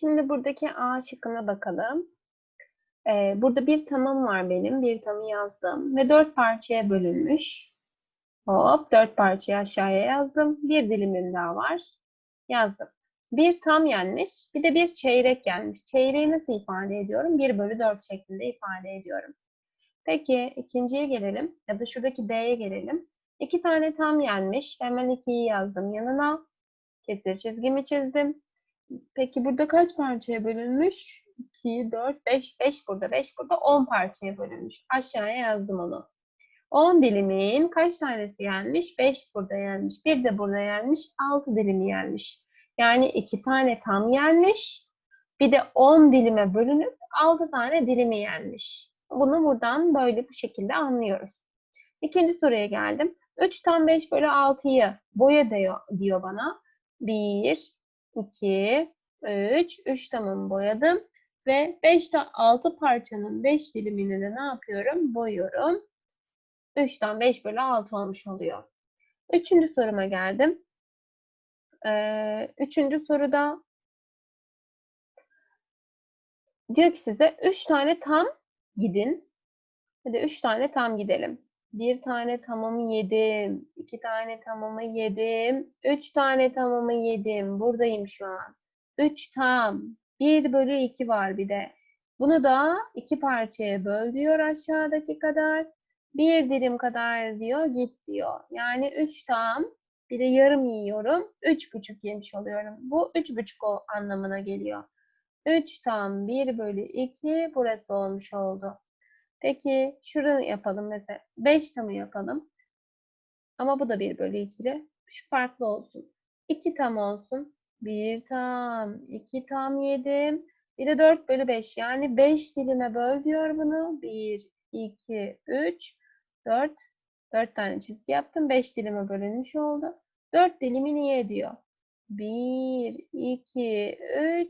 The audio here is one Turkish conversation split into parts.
Şimdi buradaki A şıkkına bakalım. Ee, burada bir tamam var benim. Bir tamı yazdım. Ve dört parçaya bölünmüş. Hop dört parçayı aşağıya yazdım. Bir dilimim daha var. Yazdım. Bir tam yenmiş. Bir de bir çeyrek yenmiş. Çeyreği nasıl ifade ediyorum? 1 bölü 4 şeklinde ifade ediyorum. Peki ikinciye gelelim. Ya da şuradaki D'ye gelelim. İki tane tam yenmiş. Hemen 2'yi yazdım yanına. Getir çizgimi çizdim. Peki burada kaç parçaya bölünmüş? 2, 4, 5, 5 burada, 5 burada, 10 parçaya bölünmüş. Aşağıya yazdım onu. 10 dilimin kaç tanesi yenmiş? 5 burada yenmiş. Bir de burada yenmiş. 6 dilimi yenmiş. Yani 2 tane tam yenmiş. Bir de 10 dilime bölünüp 6 tane dilimi yenmiş. Bunu buradan böyle bu şekilde anlıyoruz. İkinci soruya geldim. 3 tam 5 bölü 6'yı boya diyor, diyor bana. 1, 2, 3. 3 tamamı boyadım. Ve 5 6 parçanın 5 dilimini de ne yapıyorum? Boyuyorum. 3'ten 5 bölü 6 olmuş oluyor. Üçüncü soruma geldim. Ee, üçüncü soruda diyor ki size 3 tane tam gidin. Hadi 3 tane tam gidelim. Bir tane tamamı yedim. iki tane tamamı yedim. Üç tane tamamı yedim. Buradayım şu an. Üç tam. Bir bölü iki var bir de. Bunu da iki parçaya böl diyor aşağıdaki kadar. Bir dilim kadar diyor git diyor. Yani üç tam. Bir de yarım yiyorum. Üç buçuk yemiş oluyorum. Bu üç buçuk anlamına geliyor. Üç tam bir bölü iki burası olmuş oldu. Peki şurada yapalım mesela. 5 tamı yapalım. Ama bu da 1 bölü 2'li. Şu farklı olsun. 2 tam olsun. 1 tam, 2 tam yedim. Bir de 4 bölü 5. Yani 5 dilime böl diyor bunu. 1, 2, 3, 4. 4 tane çizgi yaptım. 5 dilime bölünmüş oldu. 4 dilimi niye diyor. 1, 2,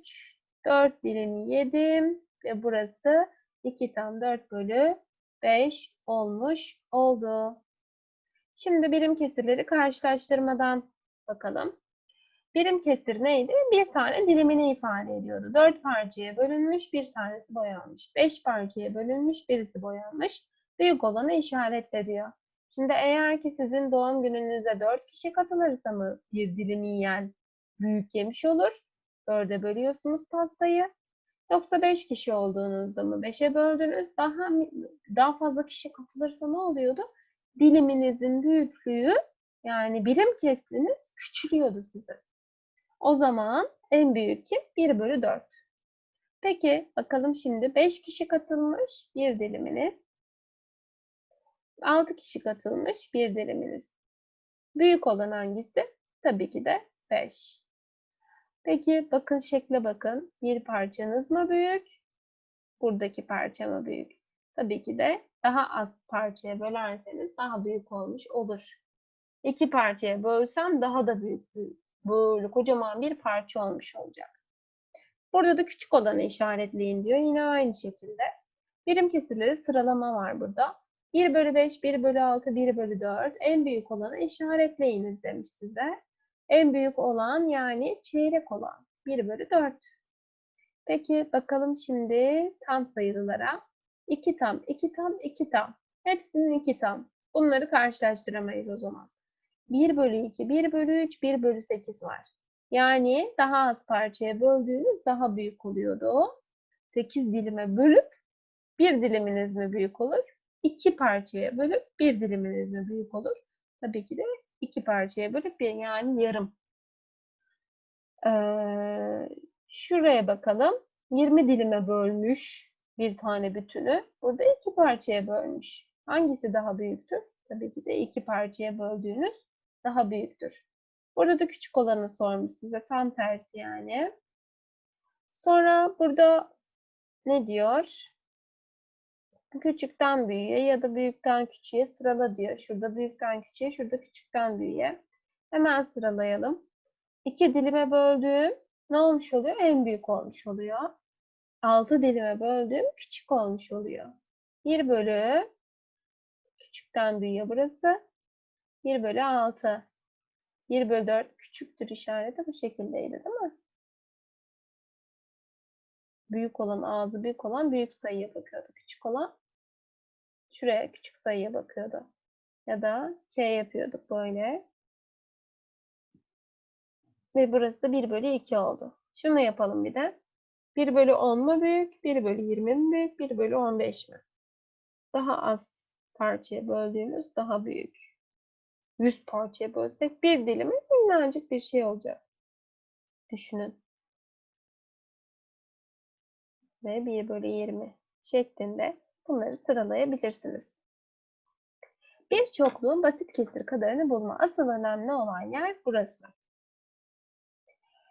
3, 4 dilimi yedim. Ve burası 2 tam 4 bölü 5 olmuş oldu. Şimdi birim kesirleri karşılaştırmadan bakalım. Birim kesir neydi? Bir tane dilimini ifade ediyordu. 4 parçaya bölünmüş, bir tanesi boyanmış. 5 parçaya bölünmüş, birisi boyanmış. Büyük olanı işaretle diyor. Şimdi eğer ki sizin doğum gününüze 4 kişi katılırsa mı bir dilimi yiyen büyük yemiş olur? 4'e bölüyorsunuz pastayı. Yoksa 5 kişi olduğunuzda mı 5'e böldünüz? Daha daha fazla kişi katılırsa ne oluyordu? Diliminizin büyüklüğü yani birim kestiniz küçülüyordu size. O zaman en büyük kim? 1 bölü 4. Peki bakalım şimdi 5 kişi katılmış bir diliminiz. 6 kişi katılmış bir diliminiz. Büyük olan hangisi? Tabii ki de 5. Peki bakın şekle bakın. Bir parçanız mı büyük? Buradaki parça mı büyük? Tabii ki de daha az parçaya bölerseniz daha büyük olmuş olur. İki parçaya bölsem daha da büyük, böyle kocaman bir parça olmuş olacak. Burada da küçük olanı işaretleyin diyor. Yine aynı şekilde. Birim kesirleri sıralama var burada. 1 bölü 5, 1 bölü 6, 1 bölü 4. En büyük olanı işaretleyiniz demiş size. En büyük olan yani çeyrek olan 1 bölü 4. Peki bakalım şimdi tam sayılılara. 2 tam, 2 tam, 2 tam. Hepsinin 2 tam. Bunları karşılaştıramayız o zaman. 1 bölü 2, 1 bölü 3, 1 bölü 8 var. Yani daha az parçaya böldüğünüz daha büyük oluyordu. 8 dilime bölüp bir diliminiz mi büyük olur? 2 parçaya bölüp bir diliminiz mi büyük olur? Tabii ki de iki parçaya bölüp bir yani yarım. Ee, şuraya bakalım. 20 dilime bölmüş bir tane bütünü. Burada iki parçaya bölmüş. Hangisi daha büyüktür? Tabii ki de iki parçaya böldüğünüz daha büyüktür. Burada da küçük olanı sormuş size. Tam tersi yani. Sonra burada ne diyor? Küçükten büyüğe ya da büyükten küçüğe sırala diyor. Şurada büyükten küçüğe, şurada küçükten büyüğe. Hemen sıralayalım. İki dilime böldüğüm ne olmuş oluyor? En büyük olmuş oluyor. Altı dilime böldüğüm küçük olmuş oluyor. Bir bölü küçükten büyüğe burası. Bir bölü altı. Bir bölü dört küçüktür işareti bu şekildeydi değil mi? büyük olan, ağzı büyük olan büyük sayıya bakıyordu. Küçük olan şuraya küçük sayıya bakıyordu. Ya da K yapıyorduk böyle. Ve burası da 1 bölü 2 oldu. Şunu yapalım bir de. 1 bölü 10 mu büyük, 1 bölü 20 mi büyük, 1 bölü 15 mi? Daha az parçaya böldüğümüz daha büyük. 100 parçaya bölsek bir dilimi minnacık bir şey olacak. Düşünün. Ve 1 bölü 20 şeklinde bunları sıralayabilirsiniz. Bir çokluğun basit kesir kadarını bulma. Asıl önemli olan yer burası.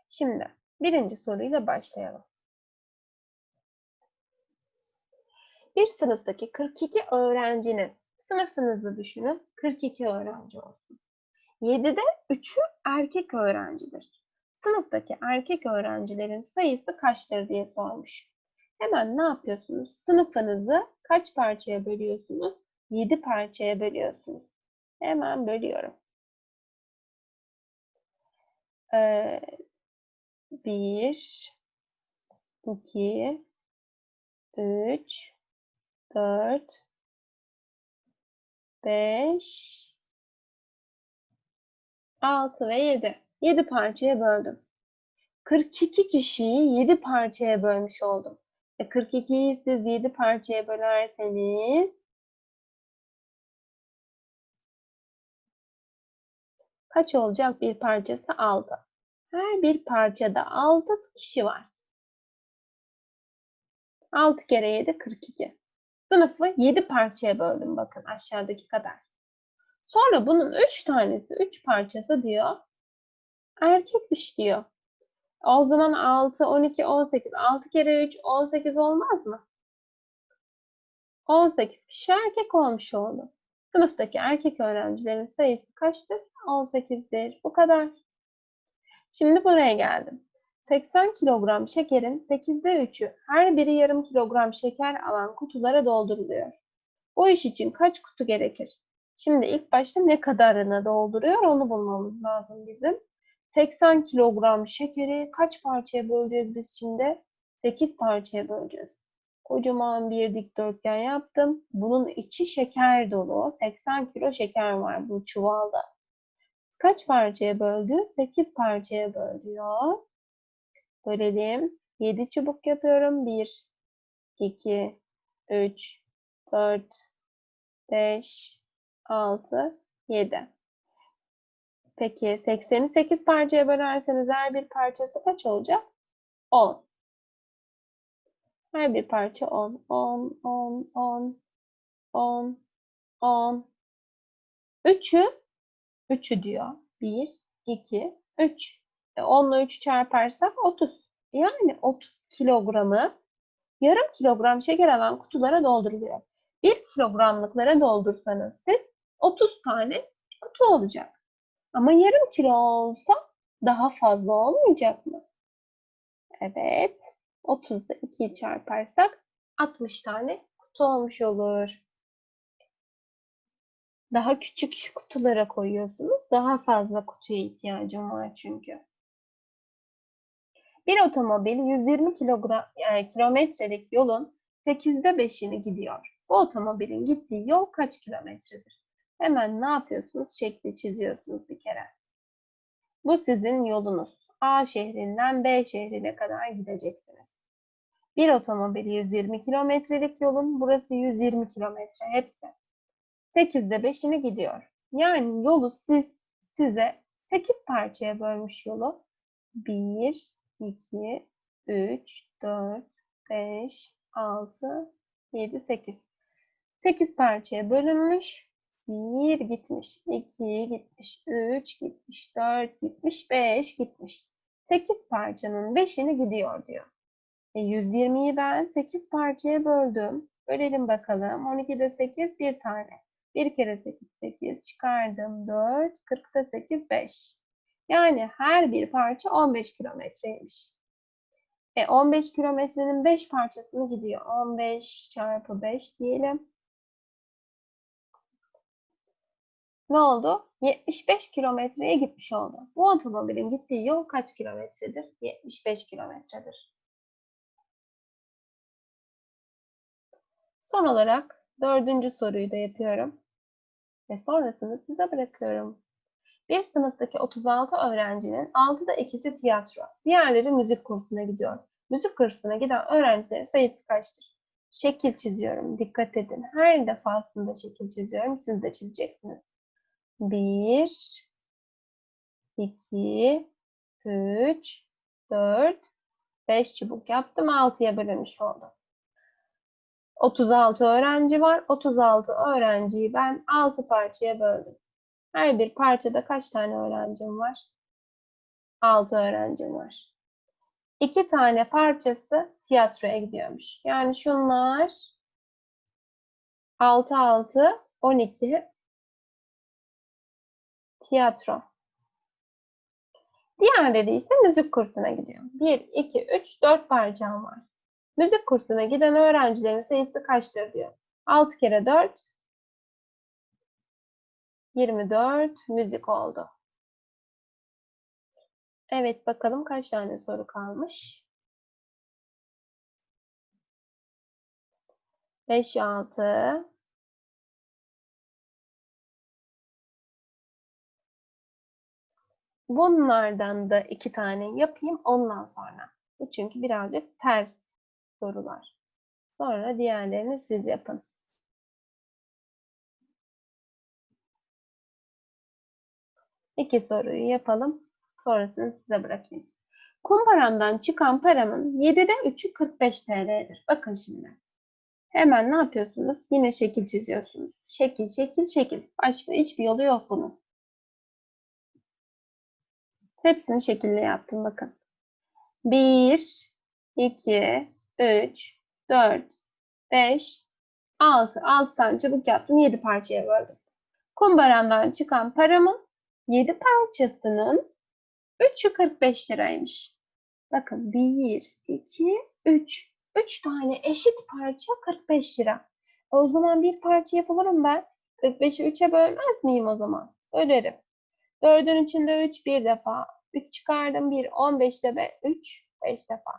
Şimdi birinci soruyla başlayalım. Bir sınıftaki 42 öğrencinin sınıfınızı düşünün. 42 öğrenci olsun. 7'de 3'ü erkek öğrencidir. Sınıftaki erkek öğrencilerin sayısı kaçtır diye sormuş. Hemen ne yapıyorsunuz? Sınıfınızı kaç parçaya bölüyorsunuz? 7 parçaya bölüyorsunuz. Hemen bölüyorum. Ee, 1 2 3 4 5 6 ve 7. 7 parçaya böldüm. 42 kişiyi 7 parçaya bölmüş oldum. E 42'yi siz 7 parçaya bölerseniz kaç olacak bir parçası? 6. Her bir parçada 6 kişi var. 6 kere 7 42. Sınıfı 7 parçaya böldüm bakın aşağıdaki kadar. Sonra bunun 3 tanesi, 3 parçası diyor. Erkekmiş diyor. O zaman 6, 12, 18. 6 kere 3, 18 olmaz mı? 18 kişi erkek olmuş oldu. Sınıftaki erkek öğrencilerin sayısı kaçtır? 18'dir. Bu kadar. Şimdi buraya geldim. 80 kilogram şekerin 8'de 3'ü her biri yarım kilogram şeker alan kutulara dolduruluyor. Bu iş için kaç kutu gerekir? Şimdi ilk başta ne kadarını dolduruyor onu bulmamız lazım bizim. 80 kilogram şekeri kaç parçaya böleceğiz biz şimdi? 8 parçaya böleceğiz. Kocaman bir dikdörtgen yaptım. Bunun içi şeker dolu. 80 kilo şeker var bu çuvalda. Kaç parçaya böldü? 8 parçaya bölüyor. Bölelim. 7 çubuk yapıyorum. 1, 2, 3, 4, 5, 6, 7. Peki 80'i 8 parçaya bölerseniz her bir parçası kaç olacak? 10. Her bir parça 10. 10, 10, 10, 10, 10. 3'ü 3'ü diyor. 1, 2, 3. E 10 ile 3 çarparsak 30. Yani 30 kilogramı yarım kilogram şeker alan kutulara dolduruluyor. 1 kilogramlıklara doldursanız siz 30 tane kutu olacak. Ama yarım kilo olsa daha fazla olmayacak mı? Evet. 30'da 2'yi çarparsak 60 tane kutu olmuş olur. Daha küçük kutulara koyuyorsunuz. Daha fazla kutuya ihtiyacım var çünkü. Bir otomobil 120 kilogram, yani kilometrelik yolun 8'de 5'ini gidiyor. Bu otomobilin gittiği yol kaç kilometredir? Hemen ne yapıyorsunuz? Şekli çiziyorsunuz bir kere. Bu sizin yolunuz. A şehrinden B şehrine kadar gideceksiniz. Bir otomobil 120 kilometrelik yolun burası 120 kilometre hepsi. 8'de 5'ini gidiyor. Yani yolu siz size 8 parçaya bölmüş yolu. 1, 2, 3, 4, 5, 6, 7, 8. 8 parçaya bölünmüş. 1 gitmiş, 2 gitmiş, 3 gitmiş, 4 gitmiş, 5 gitmiş. 8 parçanın 5'ini gidiyor diyor. E 120'yi ben 8 parçaya böldüm. Bölelim bakalım. 12'de 8 bir tane. 1 kere 8 8 çıkardım 4. 40'da 8 5. Yani her bir parça 15 kilometreymiş. E 15 kilometrenin 5 parçasını gidiyor. 15 çarpı 5 diyelim. Ne oldu? 75 kilometreye gitmiş oldu. Bu otomobilin gittiği yol kaç kilometredir? 75 kilometredir. Son olarak dördüncü soruyu da yapıyorum. Ve sonrasını size bırakıyorum. Bir sınıftaki 36 öğrencinin 6'da ikisi tiyatro, diğerleri müzik kursuna gidiyor. Müzik kursuna giden öğrencilerin sayısı kaçtır? Şekil çiziyorum. Dikkat edin. Her defasında şekil çiziyorum. Siz de çizeceksiniz. 1 2 3 4 5 çubuk yaptım. 6'ya bölünmüş oldu. 36 öğrenci var. 36 öğrenciyi ben 6 parçaya böldüm. Her bir parçada kaç tane öğrencim var? 6 öğrencim var. 2 tane parçası tiyatroya gidiyormuş. Yani şunlar 6 6 12 tiyatro. Diğerleri ise müzik kursuna gidiyor. 1 2 3 4 parçam var. Müzik kursuna giden öğrencilerin sayısı kaçtır diyor. 6 kere 4 24 müzik oldu. Evet bakalım kaç tane soru kalmış. 5 6 Bunlardan da iki tane yapayım ondan sonra. Bu çünkü birazcık ters sorular. Sonra diğerlerini siz yapın. İki soruyu yapalım. Sonrasını size bırakayım. Kumparamdan çıkan paramın 7'de 3'ü 45 TL'dir. Bakın şimdi. Hemen ne yapıyorsunuz? Yine şekil çiziyorsunuz. Şekil, şekil, şekil. Başka hiçbir yolu yok bunun. Hepsini şekilli yaptım bakın. 1, 2, 3, 4, 5, 6. 6 tane çubuk yaptım. 7 parçaya böldüm. Kumbaramdan çıkan paramın 7 parçasının 3'ü 45 liraymış. Bakın 1, 2, 3. 3 tane eşit parça 45 lira. O zaman bir parça yapılırım ben. 45'i 3'e bölmez miyim o zaman? Bölerim. 4'ün içinde 3 bir defa. 3 çıkardım 1. 15'te de 3 5 defa.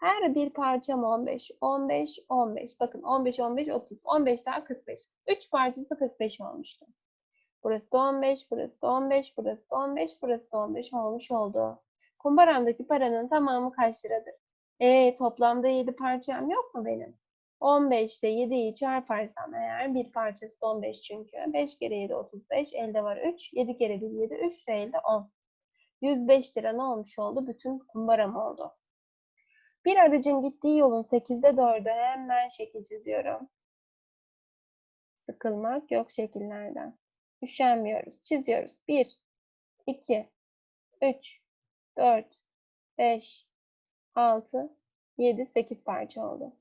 Her bir parçam 15, 15, 15. Bakın 15, 15, 30. 15 daha 45. 3 parçası 45 olmuştu. Burası da 15, burası da 15, burası da 15, burası da 15 olmuş oldu. Kumbaramdaki paranın tamamı kaç liradır? E toplamda 7 parçam yok mu benim? 15 ile 7'yi çarparsam eğer bir parçası 15 çünkü. 5 kere 7 35, elde var 3. 7 kere 1 7, 3 de elde 10. 105 lira ne olmuş oldu? Bütün kumbaram oldu. Bir aracın gittiği yolun 8'de 4'ü hemen şekil çiziyorum. Sıkılmak yok şekillerden. Üşenmiyoruz. Çiziyoruz. 1, 2, 3, 4, 5, 6, 7, 8 parça oldu.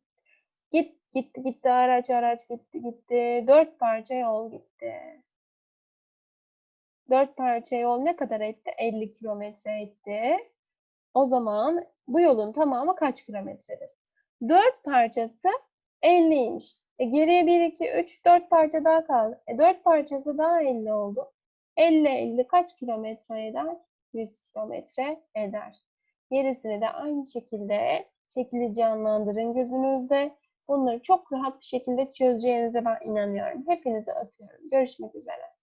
Git, gitti, gitti, araç, araç, gitti, gitti. 4 parça yol gitti. 4 parça yol ne kadar etti? 50 kilometre etti. O zaman bu yolun tamamı kaç kilometredir? 4 parçası 50'ymiş. E geriye 1, 2, 3, 4 parça daha kaldı. E 4 parçası daha 50 oldu. 50, 50 kaç kilometre eder? 100 kilometre eder. Gerisini de aynı şekilde şekli canlandırın gözünüzde. Bunları çok rahat bir şekilde çözeceğinize ben inanıyorum. Hepinizi öpüyorum. Görüşmek üzere.